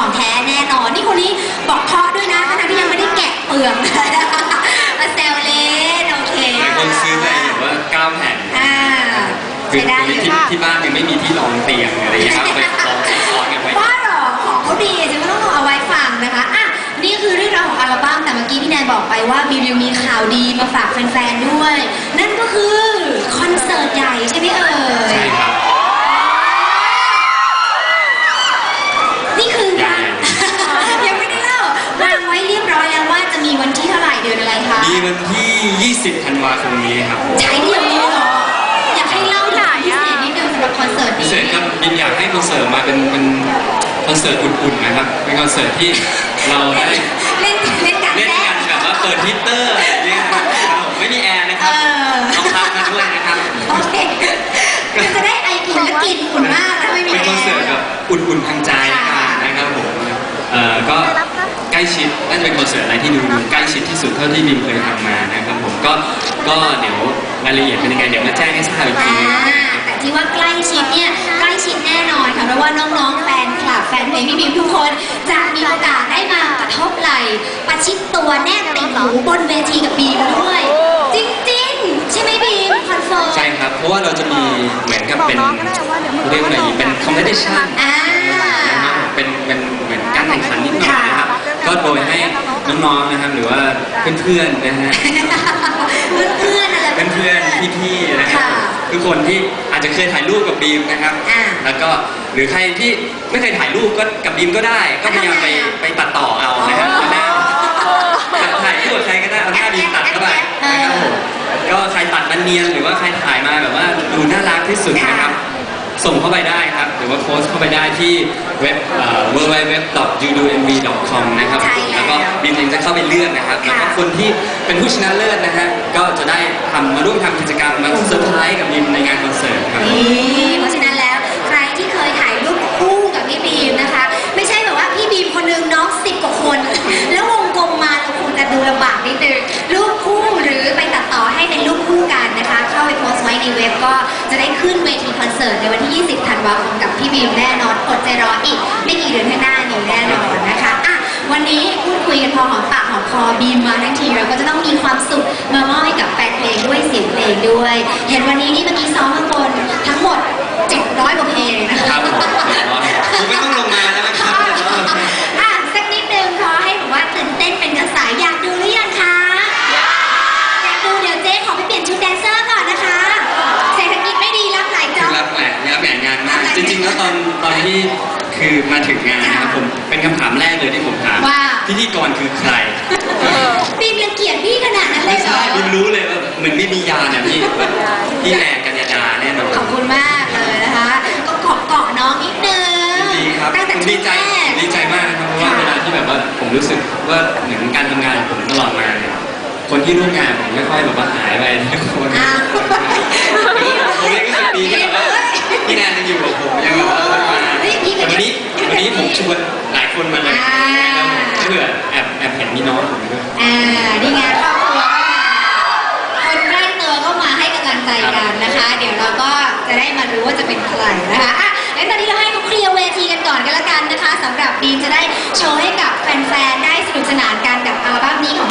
ของแท้แน่นอน นี่คนนี้บอกเพราะด้วยนะทั้งๆที่ยังไม่ได้แกะเปลือกมาแซวเล่นโอเคหลายคนซื้อไปแบบว่าเก้าแผ่นอ่าคือใช้ได้ที่เลยที่ที่บ้านยังไม่มีที่รองเตียงอะไรอย่างเงี้ยครับไปลองซ้อนๆกันไว้ ว่าหรอของเขาดีจะก็ต้องเอาไว้ฟังนะคะอะนี่คือเรื่องราวของอัลบั้มแต่เมื่อกี้พี่แนนบอกไปว่าบิวบิวมีข่าวดีมาฝากแฟนๆด้วย นั่นก็คือคอนเสิร์ตใหญ่ใช่ไหมเอ่ย ใช่ครับ มีวันที่ 20ธันวาคมนี้ครับใช้เดือนนี้เหรอ อยากให้เล่าหน่อยพิเศษนิดนึงสำหรับคอนเสิร์ตพินี้เศษครับบินอยากให้คอนเสิร์ตมาเป็นเป็นคอนเสิร์ตอุ่นๆนะครับ เป็นคอนเสิร์ตที่เราได้เล่นเล่นกันเล่นแน่กันแบบว่าเปิดฮีตเตอร์อะไรอย่างเงี้ยนะครับผมไม่มีแอร์นะครับเออเอาพัดมาด้วยนะครับ โอเคมันจะได้ไออุ่นและกลิ่นอุ่นมากถ้าไม่มีเป็นแอคอนเสิร์ตร์ แบบอุ่นๆทางใจกันนะครับผมเอ่อก็ใก ล้ชิดน่าจะเป็นคอนเสิร์ตอะไรที่ดูใกล้ชิดที่สุดเท่าที่บิมเคยทำมานะครับผมก็ก็เดี๋ยวรายละเอียดเป็นยังไงเดี๋ยวมาแจ้งให้ทราบอีกทีอ่านึง แต่ที่ว่าใกล้ชิดเนี่ยใกล้ชิดแน่นอนค่ะเพราะว่าน้องๆแฟนคลับแฟนเพลงพี่บิมทุกคนจะมีโอกาสได้มากระทบไหล่ประชิดตัวแนบติดหูบนเวทีกับบีมด้วย จริงๆ ใช่ไหมบีมคอนเฟิร์มใช่ครับ เพราะว่าเราจะมีเหมือนกับเป็นเรียกว่าอะไรดีเป็นคอมเพลชันอ่านะครับเป็นเป็นเหมือน ยให้น้องๆนะครับ หรือว่าเพื่อนๆนะฮะเพื่อนๆอะไร เพื่อนๆพี่ๆนะครับค่ะทุกคนที่อาจจะเคยถ่ายรูปกับบีมนะครับ อ่าแล้วก็หรือใครที่ไม่เคยถ่ายรูปก็กับบีมก็ได้ ก็พยายามไปทำไงอะ ไปตัดต่อเอานะครับเอาหน้า ถ่ายรูปกับใครก็ได้เอาหน้าบีมตัดเข้าไปนะครับผมก็ใครตัดมันเนียนหรือว่าใครถ่ายมาแบบว่าดูน่ารักที่สุดนะครับ ส่งเข้าไปได้ครับ หรือว่าโพสต์เข้าไปได้ที่เว็บเอ่อ www.udmv.com นะครับใช่แล้ว แล้วก็บีมเองจะเข้าไปเลือกนะครับ แล้วก็ค่ะคนที่เป็นผู้ชนะเลิศนะฮะก็จะได้ทำมาร่วมทำกิจกรรมมา ในเว็บก็จะได้ขึ้นเวทีคอนเสิร์ตในวันที่ 20 ธันวาคมกับพี่บีมแน่นอนอดใจรออีก ไม่กี่เดือนข้างหน้านี้แน่นอนนะคะอะวันนี้พูดคุยกันพอหอมปากหอมคอบีมมาทั้งทีเราก็จะต้องมีความสุขมามอบให้กับแฟนเพลงด้วยเสียงเพลงด้วย เห็นวันนี้นี่เมื่อกี้ซ้อมข้างบนทั้ง ที่คือมาถึงงานนะครับผมเป็นคำถามแรกเลยที่ผมถามว่า พิธีกรคือใครบีมรังเกียจพี่ขนาดนั้นเลไม่ยเหรใช่อบิมรู้เลยว่าเหมือนไม่มียาเนี่ยพี่พี่แหลกกัญญาดาแน่นอน ขอบคุณมากเลยนะคะก็เกาะเกาะน้องนิดนึงดีครับตั้งแต่ผมชุดีดใจแรก ดีใจมากนะครับเพราะว่าเวลาที่แบบว่าผมรู้สึกว่าเหมือนการทำงานของผมตลอดมาเนี่ยคนที่ร่วมงานผมไม่ค่อยแบบว่าหายไปทุกคน อ้าว ผมเองก็สิบปีที่แบบว่า พี่แนนยังอยู่กับผมยังแบบว่าเออมาเฮ้ยพี่แต่วันนี้วันนี้ผมชวนหลายคนมาเลยอ่า นะครับผมเพื่อแอบแอบเห็นมีน้องผมด้วย อ่านี่ไงครอบครัวก็มาคนใกล้ตัวก็มาให้กำลังใจกันนะคะ เดี๋ยวเราก็จะได้มารู้ว่าจะเป็นใครนะคะอะงั้นตอนนี้เราให้เขาเคลียร์เวทีกันก่อนกันละกันนะคะสำหรับบีมจะได้โชว์ให้กับแฟนๆ ได้สนุกสนานกันกับอัลบั้มนี้ของ